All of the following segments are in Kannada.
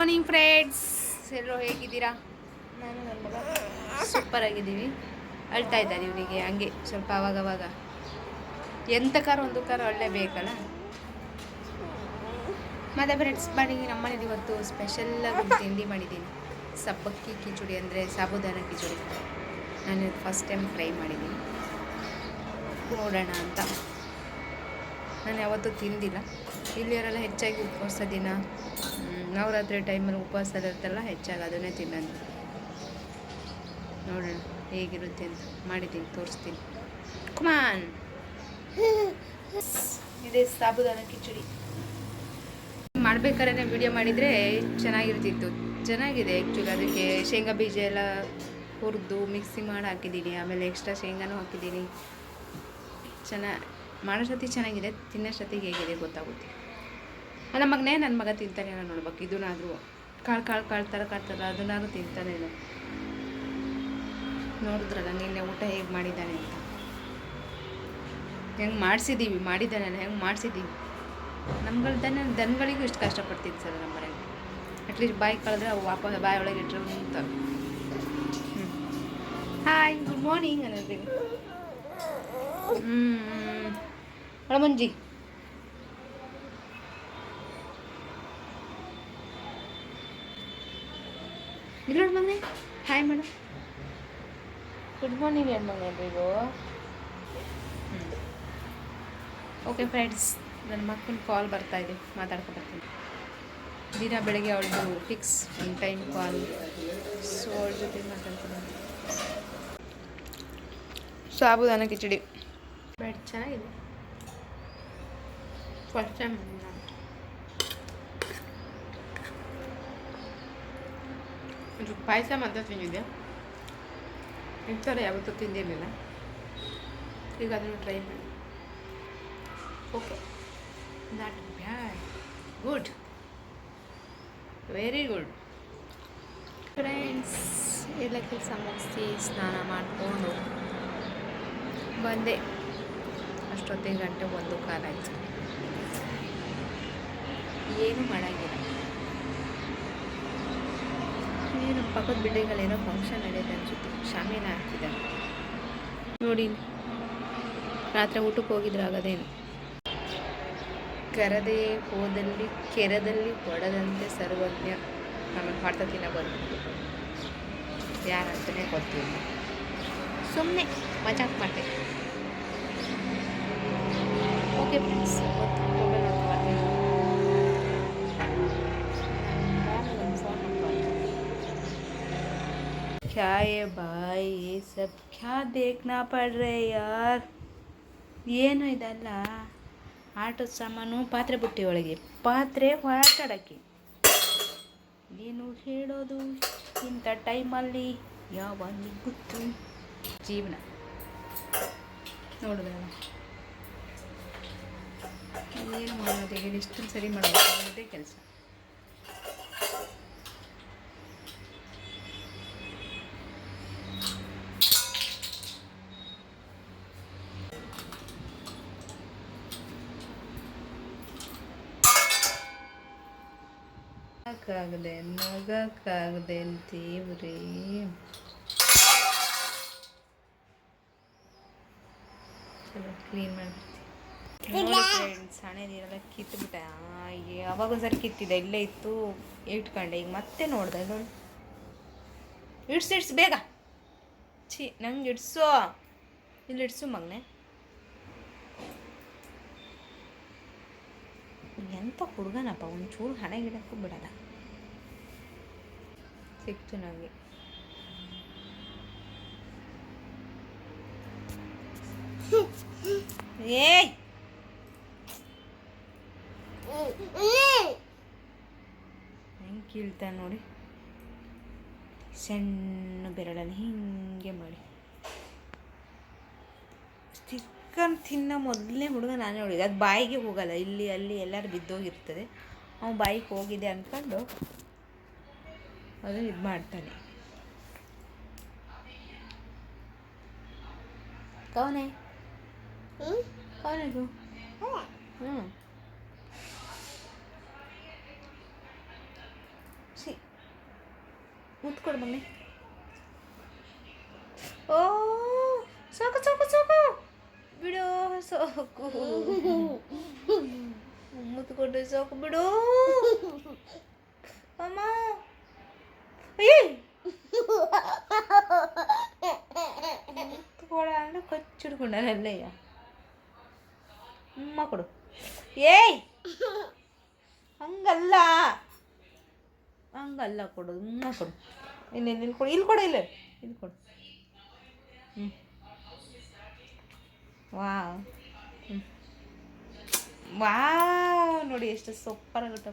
ಮಾರ್ನಿಂಗ್ ಫ್ರೆಂಡ್ಸ್ ಎಲ್ಲರೂ ಹೇಗಿದ್ದೀರಾ? ನಾನು ನನ್ನ ಸೂಪರ್ ಆಗಿದ್ದೀವಿ. ಅಳ್ತಾ ಇದ್ದಾರೆ ಇವರಿಗೆ, ಹಂಗೆ ಸ್ವಲ್ಪ ಅವಾಗ ಅವಾಗ ಎಂಥ ಕಾರ, ಒಂದು ಕಾರ ಅಳ್ಳೇಬೇಕಲ್ಲ ಮತ್ತೆ ಫ್ರೆಂಡ್ಸ್ ಮಾಡಿ ನಮ್ಮ ಮನೇಲಿ ಇವತ್ತು ಸ್ಪೆಷಲ್ಲಾಗಿ ತಿಂಡಿ ಮಾಡಿದ್ದೀನಿ. ಸಬ್ಬಕ್ಕಿ ಕಿಚುಡಿ ಅಂದರೆ ಸಾಬುದಾನ ಕಿಚುಡಿ. ನಾನು ಫಸ್ಟ್ ಟೈಮ್ ಫ್ರೈ ಮಾಡಿದ್ದೀನಿ. ನೋಡೋಣ ಅಂತ. ನಾನು ಯಾವತ್ತೂ ತಿಂದಿಲ್ಲ. ಇಲ್ಲಿಯವರೆಲ್ಲ ಹೆಚ್ಚಾಗಿ ಉಪವಾಸ ದಿನ. ನವರಾತ್ರಿ ಟೈಮಲ್ಲಿ ಉಪವಾಸ ಇರುತ್ತಲ್ಲ, ಹೆಚ್ಚಾಗಿ ಅದನ್ನೇ ತಿನ್ನೋದು. ನೋಡೋಣ ಹೇಗಿರುತ್ತೆ ಅಂತ. ಮಾಡಿದ್ದೀನಿ, ತೋರಿಸ್ತೀನಿ. ಕುಮಾನ್ ಇದೆ ಸಾಬುದಾನ ಕಿಚಡಿ. ಮಾಡ್ಬೇಕಾದ್ರೆ ವಿಡಿಯೋ ಮಾಡಿದರೆ ಚೆನ್ನಾಗಿರ್ತಿತ್ತು. ಚೆನ್ನಾಗಿದೆ ಆ್ಯಕ್ಚುಲಿ ಅದಕ್ಕೆ ಶೇಂಗಾ ಬೀಜ ಎಲ್ಲ ಹುರಿದು ಮಿಕ್ಸಿ ಮಾಡಿ ಹಾಕಿದ್ದೀನಿ. ಆಮೇಲೆ ಎಕ್ಸ್ಟ್ರಾ ಶೇಂಗಾನು ಹಾಕಿದ್ದೀನಿ. ಚೆನ್ನ ಮಾಡೋ ಸತಿ ಚೆನ್ನಾಗಿದೆ, ತಿನ್ನೋ ಹೇಗಿದೆ ಗೊತ್ತಾಗುತ್ತೆ. ನನ್ನ ಮಗನೇ ನನ್ನ ಮಗ ತಿಂತಾನೆ ನೋಡ್ಬೇಕು. ಇದನ್ನಾದರೂ ಕಾಳು ಕಾಳು ಕಾಳು ಥರ ಕಾಡ್ತಾರ ಅದನ್ನಾದ್ರೂ ತಿಂತಾನೆ ನೋಡಿದ್ರಲ್ಲ, ನಿನ್ನೆ ಊಟ ಹೇಗೆ ಮಾಡಿದ್ದಾನೆ ಅಂತ. ಹೆಂಗೆ ಮಾಡಿಸಿದ್ದೀವಿ ಮಾಡಿದ್ದಾನೆ ಹೆಂಗೆ ಮಾಡಿಸಿದ್ದೀವಿ ನಮ್ಗಳ ದನ, ದನಗಳಿಗೂ ಇಷ್ಟು ಕಷ್ಟಪಡ್ತೀನಿ ಸರ್ ನಮ್ಮ ಮನೆಗೆ. ಅಟ್ಲೀಸ್ಟ್ ಬಾಯಿ ಕಳೆದ್ರೆ ಅವು ವಾಪಸ್ ಬಾಯಿ ಒಳಗೆ ಇಟ್ಟರೆ ಅಂತ. ಹಾಯ್ ಗುಡ್ ಮಾರ್ನಿಂಗ್ ಅನ್ನೋದು ಹ್ಞೂ ಒಳಮಂಜಿ ಇಲ್ಲ ಮನೆ ಹಾಯ್ ಮೇಡಮ್ ಗುಡ್ ಮಾರ್ನಿಂಗ್ ಏನು ಮಗನೆ ಎಲ್ರಿಗೂ ಓಕೆ ಫ್ರೆಂಡ್ಸ್ ನನ್ನ ಮಕ್ಕನ ಕಾಲ್ ಬರ್ತಾ ಇದೆ. ಮಾತಾಡ್ಕೊ ಬರ್ತೀನಿ. ದಿನ ಬೆಳಗ್ಗೆ ಅವಳದು fix one time call so ಅವಳ ಜೊತೆ ಮಾತಾಡ್ತೀನಿ ಸಾಬುದಾನ ಕಿಚಡಿ. ಬೆಡ್ ಚೆನ್ನಾಗಿದೆ. ಫಸ್ಟ್ ಟೈಮ್ ಒಂದು ಪಾಯಸ ಮಾತ್ರ ತಿಂದಿದ್ದೆ. ಈ ಯಾವತ್ತೂ ತಿಂದಿರಲಿಲ್ಲ. ಈಗ ಅದನ್ನು ಟ್ರೈ ಮಾಡಿ. Okay not bad good very good friends ಎಲ್ಲ ಕೆಲಸ ಮುಗಿಸಿ ಸ್ನಾನ ಮಾಡಿಕೊಂಡು ಬಂದೆ. ಅಷ್ಟೊತ್ತಿಗೆ ಗಂಟೆ ಒಂದು ಕಾಲಾಯ್ತು ಏನು ಮಾಡೋಂಗಿಲ್ಲ. ಏನು ಪಕ್ಕದ ಬಿಲ್ಡಿಂಗಲ್ಲೇನೋ ಫಂಕ್ಷನ್ ನಡೆಯುತ್ತೆ ಅನ್ಸುತ್ತೆ. ಶಾಮಿನ ಹಾಕ್ತಿದ್ದಾರೆ. ನೋಡಿ, ರಾತ್ರಿ ಊಟಕ್ಕೆ ಹೋಗಿದ್ರೆ ಆಗೋದೇನು? ಕರದೆ ಹೋದಲ್ಲಿ, ಕೆರದಲ್ಲಿ ಹೊಡೆದಂತೆ ಸರ್ವಜ್ಞ ಆಮೇಲೆ ಹೊಡೆದ ತಿನ್ನ ಬಂದು ಯಾರಂತಲೇ ಗೊತ್ತಿಲ್ಲ. ಸುಮ್ಮನೆ ಮಜಾಕ್ ಮಾಡಿದೆ ಓಕೆ ಫ್ರೆಂಡ್ಸ್ ಮೊಬೈಲ್ क्या है भाई ये सब क्या देखना पड़ रहा है यार ಏನು ಇದಲ್ಲ ಆಟದ ಸಾಮಾನು ಪಾತ್ರೆ ಬುಟ್ಟಿ ಒಳಗೆ ಪಾತ್ರೆ ಆಟಾಡೋಕ್ಕೆ ಏನು ಹೇಳೋದು ಇಂಥ ಟೈಮಲ್ಲಿ ಯಾವಾಗ ಗೊತ್ತು ಜೀವನ ನೋಡಿದ್ರಲ್ಲ ಏನು ಮಾಡೋದು ಹೇಳಿ ಇಷ್ಟೊಂದು ಸರಿ ಮಾಡಬೇಕು ಅನ್ನೋದೇ ಕೆಲಸ ನಗಕ್ಕಾಗದೆ ನಗಕ್ಕಾಗದೆ ದೇವ್ರೇ ಚಲೋ ಕ್ಲೀನ್ ಮಾಡ್ಬಿಡ್ತೀನಿ. ನೋಡಿ ಫ್ರೆಂಡ್ಸ್ ಹಣೆ ನೀರೆಲ್ಲ ಕಿತ್ಬಿಟ್ಟೆ. ಅವಾಗ ಒಂದ್ಸರಿ ಕಿತ್ತಿದೆ ಇಲ್ಲೇ ಇತ್ತು ಇಟ್ಕೊಂಡೆ. ಈಗ ಮತ್ತೆ ನೋಡ್ದೆ ನೋಡಿ. ಇಡ್ಸು ಇಡ್ಸು ಬೇಗ. ಛೀ ನಂಗೆ ಇಡ್ಸು. ಇಲ್ಲಿ ಇಡ್ಸು ಮಗನೆ. ಎಂಥ ಹುಡುಗನಪ್ಪ ಒಂಚೂರು ಹಣೆ ಗಿಡಕ್ಕೂ ಬಿಡಲ್ಲ ಸಿಕ್ತು ನನಗೆ. ಏ ಹೆಂಗೆ ಕೀಳ್ತಾನೆ ನೋಡಿ. ಸಣ್ಣ ಬೆರಳಲ್ಲಿ ಹಿಂಗೆ ಮಾಡಿ. ಚಿಕನ್ ತಿನ್ನೋ ಮೊದಲನೇ ಹುಡುಗ ನಾನೇ ನೋಡಿದೆ ಅದು ಬಾಯಿಗೆ ಹೋಗಲ್ಲ. ಇಲ್ಲಿ, ಅಲ್ಲಿ ಎಲ್ಲರೂ ಬಿದ್ದೋಗಿರ್ತದೆ. ಅವ್ನು ಬಾಯಿಗೆ ಹೋಗಿದೆ ಅಂದ್ಕೊಂಡು ಅದು ಇದು ಮಾಡ್ತಾನೆ. ಕವನೆ? ಕವನೆದು? ಹ್ಞೂ ಮುತ್ಕೊಡು ಮಮ್ಮಿ. ಓ ಸಾಕು ಸಾಕು ಸಾಕು. ಬಿಡು ಸಾಕು. ಮುತ್ಕೊಡ್ರೆ ಸಾಕು ಬಿಡು. ಅಮ್ಮ. ಏಯ್ ಮುತ್ಕೊಳ ಅಂದ್ರೆ ಕಚ್ಚಿಡ್ಕೊಂಡಲ್ಲಯ್ಯ ಅಮ್ಮ ಕೊಡು ಏಯ್ ಹಂಗಲ್ಲ ಹಂಗಲ್ಲ ಕೊಡು ಅಮ್ಮ ಕೊಡು ಇನ್ನೇನು ಇಲ್ಲಿ ಕೊಡು ಇಲ್ಲಿ ಕೊಡು ಇಲ್ಲ ಇಲ್ಲಿ ಕೊಡು ಹ್ಞೂ ವಾವ್ ಹ್ಞೂ ವಾವ್ ನೋಡಿ ಎಷ್ಟು ಸೂಪರ್ ಆಗುತ್ತೆ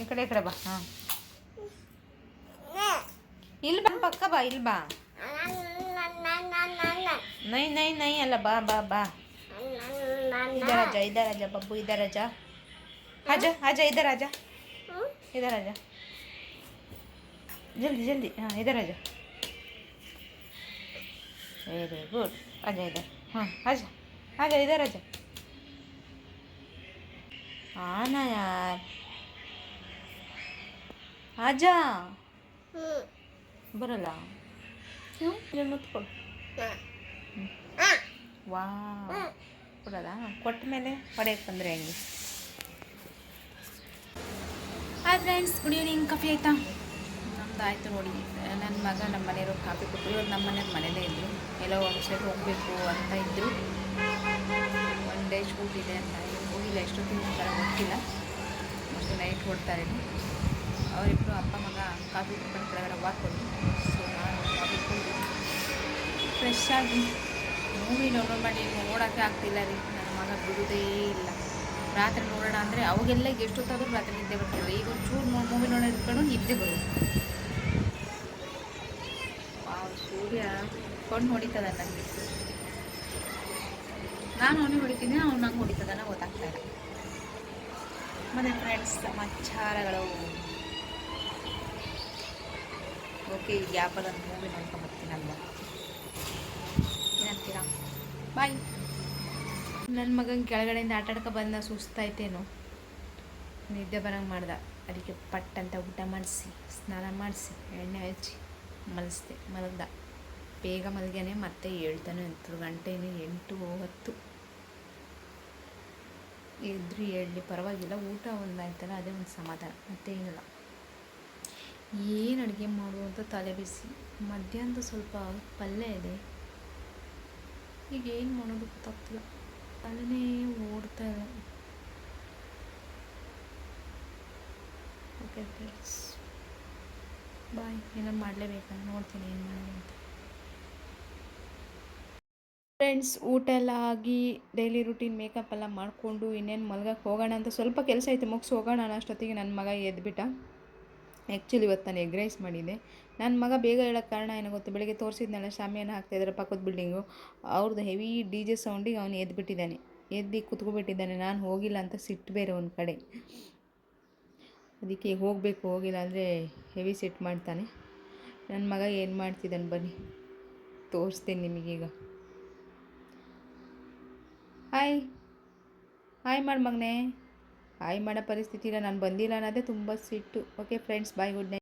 ಈ ಕಡೆ ಈ ಕಡೆ ಬಾ ಹಾಂ ಇಲ್ಲಿ ಬಾ ಪಕ್ಕ ಬಾ ಇಲ್ಲಿ ಬಾ ನೈ ನೈ ನೈ ಅಲ್ಲ ಬಾ ಬಾ ಬಾ इधर आजा इधर आजा बब्बू इधर आजा आजा आजा इधर आजा इधर आजा जल्दी जल्दी हाँ इधर आजा वेरी गुड आजा इधर हाँ आजा आजा इधर आजा आना यार आजा ಬರಲ್ಲ. ವಾ. ಕೊಡಲ್ಲ? ಕೊಟ್ಟ ಮೇಲೆ ಹೊಡೆಯಕ್ಕೆ ಬಂದರೆ ಹೆಂಗೆ? Hi friends good evening coffee ಆಯಿತಾ? ನಮ್ದು ಆಯಿತು ನೋಡಿ. ನನ್ನ ಮಗ ನಮ್ಮ ಮನೆಯವರು ಕಾಫಿ ಕೊಟ್ಟರು. ಇವ್ರು ನಮ್ಮ ಮನೆಯವ್ರ ಮನೇಲೇ ಇದ್ದರು ಎಲ್ಲೋ ಒಂದು ಸೈಡ್ ಹೋಗಬೇಕು ಅಂತ ಇದ್ದರು ಒನ್ ಡೇ ಶೂಟ್ ಇದೆ ಅಂತ. ಹೋಗಿಲ್ಲ ಎಷ್ಟೊತ್ತಿಗೆ ಥರ ಗೊತ್ತಿಲ್ಲ. ಮತ್ತು ನೈಟ್ ಹೊಡ್ತಾರೆ ಅವರಿಬ್ಬರು ಅಪ್ಪ ಮಗ ಕಾಫಿ ಕುಡ್ಕೊಂಡು ಕೆಳಗಡೆ ವಾಕ್ ಸೊ ನಾನು ಕಾಫಿ ಕುಡಿದು ಫ್ರೆಶ್ ಆಗಿ ಮೂವಿ ಡೌನ್ಲೋಡ್ ಮಾಡಿ ನೋಡೋಕ್ಕೆ ಆಗ್ತಿಲ್ಲ ರೀ. ನನ್ನ ಮಗ ಬಿಡೋದೇ ಇಲ್ಲ. ರಾತ್ರಿ ನೋಡೋಣ ಅಂದರೆ ಅವಾಗೆಲ್ಲ ಎಷ್ಟೊತ್ತಾದರೂ ರಾತ್ರಿ ನಿದ್ದೆ ಬರ್ತಿಲ್ಲ ಈಗ ಒಂದು ಚೂರು ಮೂವಿ ನೋಡೋದು ಇಟ್ಕೊಂಡು ನಿದ್ದೆ ಬರೋದು ವಾವ್, ಸೂರ್ಯ ಕೊಂಡು ಹೊಡಿತದ ನನಗೆ ನಾನು ಅವನಿಗೆ ಹೊಡಿತೀನಿ ಅವ್ನು ನಂಗೆ ಹೊಡಿತದನ ಗೊತ್ತಾಗ್ತಾ ಇಲ್ಲ. ಮತ್ತು ಫ್ರೆಂಡ್ಸ್ ಸಮಾಚಾರಗಳು ಓಕೆ, ಈ ಗ್ಯಾಪಲ್ಲಿ ಒಂದು ಮೂವಿ ನೋಡ್ಕೊಂಬರ್ತೀನಲ್ವ ಏನಂತೀರಾ ಬಾಯ್ ನನ್ನ ಮಗನ ಕೆಳಗಡೆಯಿಂದ ಆಟ ಆಡ್ಕೊ ಬಂದ ಸುಸ್ತಾಯ್ತೇನೋ ನಿದ್ದೆ ಬರಂಗೆ ಮಾಡ್ದ. ಅದಕ್ಕೆ ಪಟ್ ಅಂತ ಊಟ ಮಾಡಿಸಿ, ಸ್ನಾನ ಮಾಡಿಸಿ, ಎಣ್ಣೆ ಹಚ್ಚಿ ಮಲಗಿಸ್ದೆ ಮಲಗ್ದ. ಬೇಗ ಮಲಗ್ಯಾನೆ, ಮತ್ತೆ ಹೇಳ್ತಾನೆ ಎಂಟು ಗಂಟೆನೇ, ಎಂಟು ಹತ್ತು ಇದ್ರೂ ಹೇಳಲಿ ಪರವಾಗಿಲ್ಲ, ಊಟ ಒಂದಾಯ್ತಲ್ಲ ಅದೇ ಒಂದು ಸಮಾಧಾನ, ಮತ್ತೇನಿಲ್ಲ. ಏನು ಅಡುಗೆ ಮಾಡುವಂಥ ತಲೆ ಬಿಸಿ. ಮಧ್ಯಾಹ್ನದ ಸ್ವಲ್ಪ ಪಲ್ಯ ಇದೆ. ಈಗ ಏನು ಮಾಡೋದು ಗೊತ್ತಾಗ್ತಿಲ್ಲ. ತಲೆನೇ ಓಡ್ತಾ ಇಲ್ಲ ಓಕೆ ಫ್ರೆಂಡ್ಸ್ ಬಾಯ್ ಏನಾರು ಮಾಡಲೇಬೇಕಾ? ನೋಡ್ತೀನಿ ಏನು ಮಾಡೋದು ಅಂತ. ಫ್ರೆಂಡ್ಸ್ ಊಟ ಎಲ್ಲ ಆಗಿ ಡೈಲಿ ರುಟೀನ್ ಮೇಕಪ್ ಎಲ್ಲ ಮಾಡಿಕೊಂಡು ಇನ್ನೇನು ಮಲ್ಗಕ್ಕೆ ಹೋಗೋಣ ಅಂತ ಸ್ವಲ್ಪ ಕೆಲಸ ಐತೆ. ಮುಗಿಸಿ ಹೋಗೋಣ ಅಷ್ಟೊತ್ತಿಗೆ ನನ್ನ ಮಗ ಎದ್ಬಿಟ್ಟ. ಆ್ಯಕ್ಚುಲಿ ಇವತ್ತು ನಾನು ಎಗ್ ರೈಸ್ ಮಾಡಿದ್ದೆ. ನನ್ನ ಮಗ ಬೇಗ ಹೇಳೋಕ್ಕೆ ಕಾರಣ ಏನೋ ಗೊತ್ತು? ಬೆಳಗ್ಗೆ ತೋರಿಸಿದ್ನಲ್ಲ, ಶಾಮಿಯಾನ ಹಾಕ್ತಾಯಿದ್ದಾರೆ ಪಕ್ಕದ ಬಿಲ್ಡಿಂಗು ಅವ್ರದ್ದು ಹೆವಿ ಡಿ ಜೆ ಸೌಂಡಿಗೆ ಅವನು ಎದ್ಬಿಟ್ಟಿದ್ದಾನೆ. ಎದ್ದು ಕುತ್ಕೊಬಿಟ್ಟಿದ್ದಾನೆ. ನಾನು ಹೋಗಿಲ್ಲ ಅಂತ ಸಿಟ್ಟು ಬೇರೆ ಒಂದು ಕಡೆ. ಅದಕ್ಕೆ ಹೋಗಬೇಕು, ಹೋಗಿಲ್ಲ ಅಂದರೆ ಹೆವಿ ಸಿಟ್ಟು ಮಾಡ್ತಾನೆ. ನನ್ನ ಮಗ ಏನು ಮಾಡ್ತಿದ್ದಾನೆ ಬನ್ನಿ. ತೋರಿಸ್ತೀನಿ ನಿಮಗೀಗ ಹಾಯ್ ಹಾಯ್ ಮಾಡಿ ಮಗನೇ. ಹಾಯ್ ಮಾಡೋ ಪರಿಸ್ಥಿತಿ ಇಲ್ಲ ನಾನು ಬಂದಿಲ್ಲ ಅನ್ನೋದೇ ತುಂಬ ಸಿಟ್ಟು. Okay friends bye good night